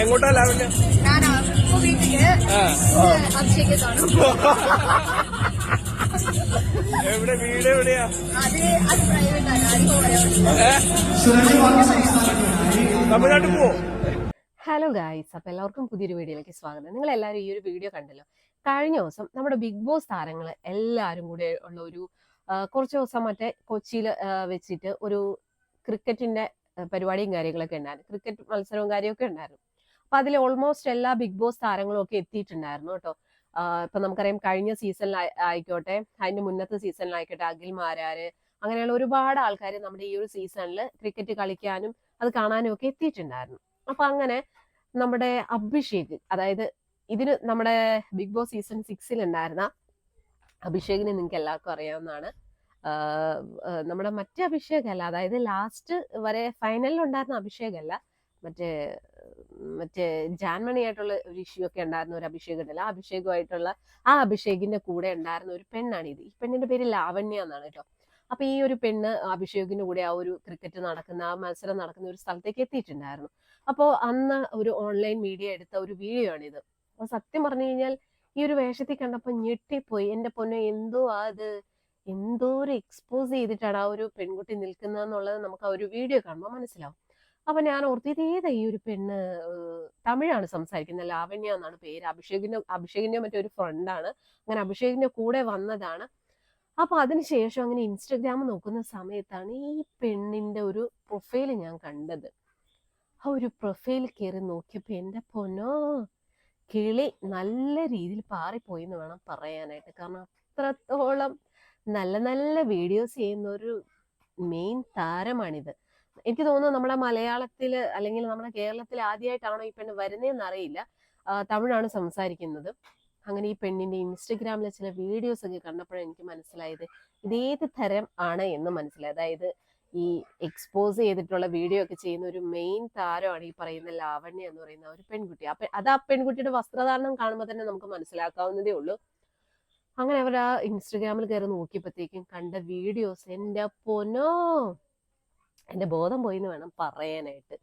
എങ്ങോട്ടാ എവിടെ വീട് എവിടെയാ? തമിഴ്നാട്ടിൽ പോവോ? ഹലോ ഗായ്സ് അപ്പോൾ എല്ലാവർക്കും പുതിയൊരു വീഡിയോയിലേക്ക് സ്വാഗതം. നിങ്ങൾ എല്ലാവരും ഈ ഒരു വീഡിയോ കണ്ടല്ലോ? കഴിഞ്ഞ ദിവസം നമ്മുടെ ബിഗ് ബോസ് താരങ്ങൾ എല്ലാവരും കൂടെ ഉള്ള ഒരു കുറച്ച് ദിവസം മറ്റേ കൊച്ചിയിൽ വെച്ചിട്ട് ഒരു ക്രിക്കറ്റിന്റെ പരിപാടിയും കാര്യങ്ങളൊക്കെ ഉണ്ടായിരുന്നു. ക്രിക്കറ്റ് മത്സരവും കാര്യമൊക്കെ ഉണ്ടായിരുന്നു. അപ്പൊ അതിൽ ഓൾമോസ്റ്റ് എല്ലാ ബിഗ് ബോസ് താരങ്ങളും ഒക്കെ എത്തിയിട്ടുണ്ടായിരുന്നു കേട്ടോ. ഇപ്പൊ നമുക്കറിയാം കഴിഞ്ഞ സീസണിൽ ആയിക്കോട്ടെ അതിന്റെ മുന്നത്തെ സീസണിലായിക്കോട്ടെ അഖിൽ മാരാര് അങ്ങനെയുള്ള ഒരുപാട് ആൾക്കാർ നമ്മുടെ ഈ ഒരു സീസണിൽ ക്രിക്കറ്റ് കളിക്കാനും അത് കാണാനും ഒക്കെ എത്തിയിട്ടുണ്ടായിരുന്നു. അപ്പൊ അങ്ങനെ നമ്മുടെ അഭിഷേക് അതായത് ഇതിന് നമ്മുടെ ബിഗ് ബോസ് സീസൺ സിക്സിൽ ഉണ്ടായിരുന്ന അഭിഷേകിനെ നിങ്ങൾക്ക് എല്ലാവർക്കും അറിയാവുന്നതാണ്. നമ്മുടെ മറ്റേ അഭിഷേകല്ല അതായത് ലാസ്റ്റ് വരെ ഫൈനലിൽ ഉണ്ടായിരുന്ന അഭിഷേകല്ല മറ്റേ മറ്റേ ജാൻമണി ആയിട്ടുള്ള ഒരു ഇഷ്യൂ ഒക്കെ ഉണ്ടായിരുന്ന ഒരു അഭിഷേക് ഉണ്ടല്ലോ. ആ അഭിഷേകമായിട്ടുള്ള ആ അഭിഷേകിന്റെ കൂടെ ഉണ്ടായിരുന്ന ഒരു പെണ്ണാണ് ഇത്. ഈ പെണ്ണിന്റെ പേര് ലാവണ്യ എന്നാണ് കേട്ടോ. അപ്പൊ ഈ ഒരു പെണ്ണ് അഭിഷേകിന്റെ കൂടെ ആ ഒരു ക്രിക്കറ്റ് നടക്കുന്ന ആ മത്സരം നടക്കുന്ന ഒരു സ്ഥലത്തേക്ക് എത്തിയിട്ടുണ്ടായിരുന്നു. അപ്പോൾ അന്ന് ഒരു ഓൺലൈൻ മീഡിയ എടുത്ത ഒരു വീഡിയോ ആണിത്. അപ്പൊ സത്യം പറഞ്ഞു കഴിഞ്ഞാൽ ഈ ഒരു വേഷത്തിൽ കണ്ടപ്പോൾ ഞെട്ടിപ്പോയി. എന്റെ പൊന്നെ എന്തോ അത്? എന്തോ ഒരു എക്സ്പോസ് ചെയ്തിട്ടാണ് ആ ഒരു പെൺകുട്ടി നിൽക്കുന്നതെന്നുള്ളത് നമുക്ക് ആ ഒരു വീഡിയോ കാണുമ്പോൾ മനസ്സിലാവും. അപ്പൊ ഞാൻ ഓർത്തു ഇത് ഏതാ ഈ ഒരു പെണ്ണ്? തമിഴാണ് സംസാരിക്കുന്നത്. ലാവണ്യ എന്നാണ് പേര്. അഭിഷേകിന്റെ അഭിഷേകിന്റെ മറ്റൊരു ഫ്രണ്ടാണ് അങ്ങനെ അഭിഷേകിന്റെ കൂടെ വന്നതാണ്. അപ്പൊ അതിനുശേഷം അങ്ങനെ ഇൻസ്റ്റഗ്രാം നോക്കുന്ന സമയത്താണ് ഈ പെണ്ണിന്റെ ഒരു പ്രൊഫൈൽ ഞാൻ കണ്ടത്. ആ ഒരു പ്രൊഫൈൽ കയറി നോക്കിയപ്പോ എന്റെ പൊന്നോ കിളി നല്ല രീതിയിൽ പാറിപ്പോയി എന്ന് വേണം പറയാനായിട്ട്. കാരണം അത്രത്തോളം നല്ല നല്ല വീഡിയോസ് ചെയ്യുന്ന ഒരു മെയിൻ താരമാണിത്. എനിക്ക് തോന്നുന്നു നമ്മുടെ മലയാളത്തിൽ അല്ലെങ്കിൽ നമ്മുടെ കേരളത്തിൽ ആദ്യമായിട്ടാണോ ഈ പെണ്ണ് വരുന്നതെന്ന് അറിയില്ല. തമിഴാണ് സംസാരിക്കുന്നത്. അങ്ങനെ ഈ പെണ്ണിന്റെ ഇൻസ്റ്റഗ്രാമിലെ ചില വീഡിയോസ് ഒക്കെ കണ്ടപ്പോഴാണ് എനിക്ക് മനസ്സിലായത് ഇത് ഏത് തരം ആണ് എന്ന് മനസ്സിലായി അതായത് ഈ എക്സ്പോസ് ചെയ്തിട്ടുള്ള വീഡിയോ ഒക്കെ ചെയ്യുന്ന ഒരു മെയിൻ താരമാണ് ഈ പറയുന്ന ലാവണ്യ എന്ന് പറയുന്ന ഒരു പെൺകുട്ടി. അപ്പൊ അത് ആ പെൺകുട്ടിയുടെ വസ്ത്രധാരണം കാണുമ്പോൾ തന്നെ നമുക്ക് മനസ്സിലാക്കാവുന്നതേ ഉള്ളൂ. അങ്ങനെ അവർ ആ ഇൻസ്റ്റഗ്രാമിൽ കയറി നോക്കിയപ്പോഴത്തേക്കും കണ്ട വീഡിയോസ് എന്റെ പൊനോ എന്റെ ബോധം പോയി എന്ന് വേണം പറയാനായിട്ട്.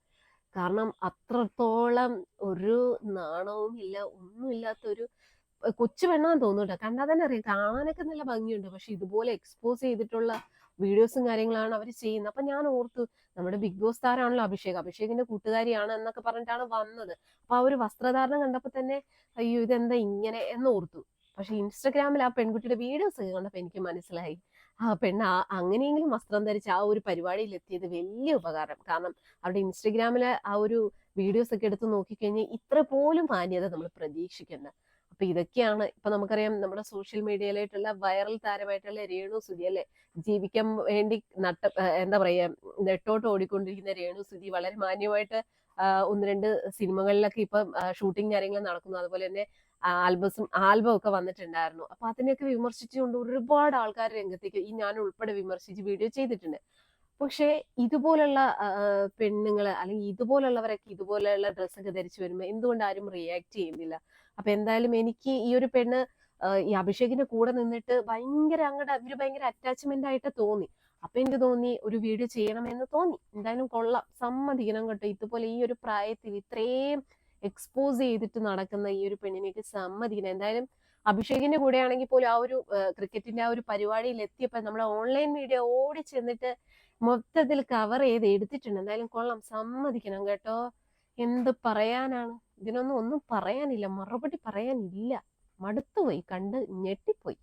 കാരണം അത്രത്തോളം ഒരു നാണവും ഇല്ല ഒന്നുമില്ലാത്ത ഒരു കൊച്ചു പെണ്ണാന്ന് തോന്നുന്നുണ്ട് കണ്ടാൽ തന്നെ അറിയാം കാണാനൊക്കെ നല്ല ഭംഗിയുണ്ട്. പക്ഷെ ഇതുപോലെ എക്സ്പോസ് ചെയ്തിട്ടുള്ള വീഡിയോസും കാര്യങ്ങളാണ് അവർ ചെയ്യുന്നത്. അപ്പൊ ഞാൻ ഓർത്തു നമ്മുടെ ബിഗ് ബോസ് താരാണല്ലോ അഭിഷേക്. അഭിഷേകിന്റെ കൂട്ടുകാരിയാണ് എന്നൊക്കെ പറഞ്ഞിട്ടാണ് വന്നത്. അപ്പൊ ആ ഒരു വസ്ത്രധാരണം കണ്ടപ്പോ തന്നെ അയ്യോ ഇതെന്താ ഇങ്ങനെ എന്ന് ഓർത്തു. പക്ഷെ ഇൻസ്റ്റഗ്രാമിൽ ആ പെൺകുട്ടിയുടെ വീഡിയോസ് ഒക്കെ കണ്ടപ്പോ എനിക്ക് മനസ്സിലായി. ആ പെണ്ണ് ആ അങ്ങനെയെങ്കിലും വസ്ത്രം ധരിച്ച് ആ ഒരു പരിപാടിയിൽ എത്തിയത് വലിയ ഉപകാരം. കാരണം അവിടെ ഇൻസ്റ്റഗ്രാമിലെ ആ ഒരു വീഡിയോസ് ഒക്കെ എടുത്ത് നോക്കിക്കഴിഞ്ഞാൽ ഇത്ര പോലും മാന്യത നമ്മൾ പ്രതീക്ഷിക്കുന്നത് അപ്പൊ ഇതൊക്കെയാണ് ഇപ്പൊ നമുക്കറിയാം നമ്മുടെ സോഷ്യൽ മീഡിയയിലായിട്ടുള്ള വൈറൽ താരമായിട്ടുള്ള രേണു സുധി അല്ലെ? ജീവിക്കാൻ വേണ്ടി നട്ട എന്താ പറയാ നെട്ടോട്ട് ഓടിക്കൊണ്ടിരിക്കുന്ന രേണു സുധി വളരെ മാന്യമായിട്ട് ഒന്ന് രണ്ട് സിനിമകളിലൊക്കെ ഇപ്പൊ ഷൂട്ടിംഗ് കാര്യങ്ങൾ നടക്കുന്നു. അതുപോലെ തന്നെ ആൽബസും ആൽബം ഒക്കെ വന്നിട്ടുണ്ടായിരുന്നു. അപ്പൊ അതിനെയൊക്കെ വിമർശിച്ചുകൊണ്ട് ഒരുപാട് ആൾക്കാർ രംഗത്തേക്ക് ഈ ഞാൻ ഉൾപ്പെടെ വിമർശിച്ച് വീഡിയോ ചെയ്തിട്ടുണ്ട്. പക്ഷേ ഇതുപോലുള്ള പെണ്ണുങ്ങൾ അല്ലെങ്കിൽ ഇതുപോലുള്ളവരൊക്കെ ഇതുപോലെയുള്ള ഡ്രസ്സൊക്കെ ധരിച്ചു വരുമ്പോൾ എന്തുകൊണ്ട് ആരും റിയാക്ട് ചെയ്യുന്നില്ല? അപ്പൊ എന്തായാലും എനിക്ക് ഈ ഒരു പെണ്ണ് ഈ അഭിഷേകിന്റെ കൂടെ നിന്നിട്ട് ഭയങ്കര അങ്ങോട്ട് അവർ ഭയങ്കര അറ്റാച്ച്മെന്റ് ആയിട്ട് തോന്നി. അപ്പൊ എനിക്ക് തോന്നി ഒരു വീഡിയോ ചെയ്യണമെന്ന് തോന്നി. എന്തായാലും കൊള്ളാം. സമ്മതിക്കണം കേട്ടോ. ഇതുപോലെ ഈ ഒരു പ്രായത്തിൽ ഇത്രയും എക്സ്പോസ് ചെയ്തിട്ട് നടക്കുന്ന ഈ ഒരു പെണ്ണിനെയൊക്കെ സമ്മതിക്കണം. എന്തായാലും അഭിഷേകിന്റെ കൂടെ ആണെങ്കിൽ പോലും ആ ഒരു ക്രിക്കറ്റിന്റെ ആ ഒരു പരിപാടിയിൽ എത്തിയപ്പോൾ നമ്മുടെ ഓൺലൈൻ മീഡിയ ഓടി ചെന്നിട്ട് മൊത്തത്തിൽ കവർ ചെയ്ത് എടുത്തിട്ടുണ്ട്. എന്തായാലും കൊള്ളാം. സമ്മതിക്കണം കേട്ടോ. എന്ത് പറയാനാണ്? ഇതിനൊന്നും ഒന്നും പറയാനില്ല. മറുപടി പറയാനില്ല. മടുത്തുപോയി. കണ്ട് ഞെട്ടിപ്പോയി.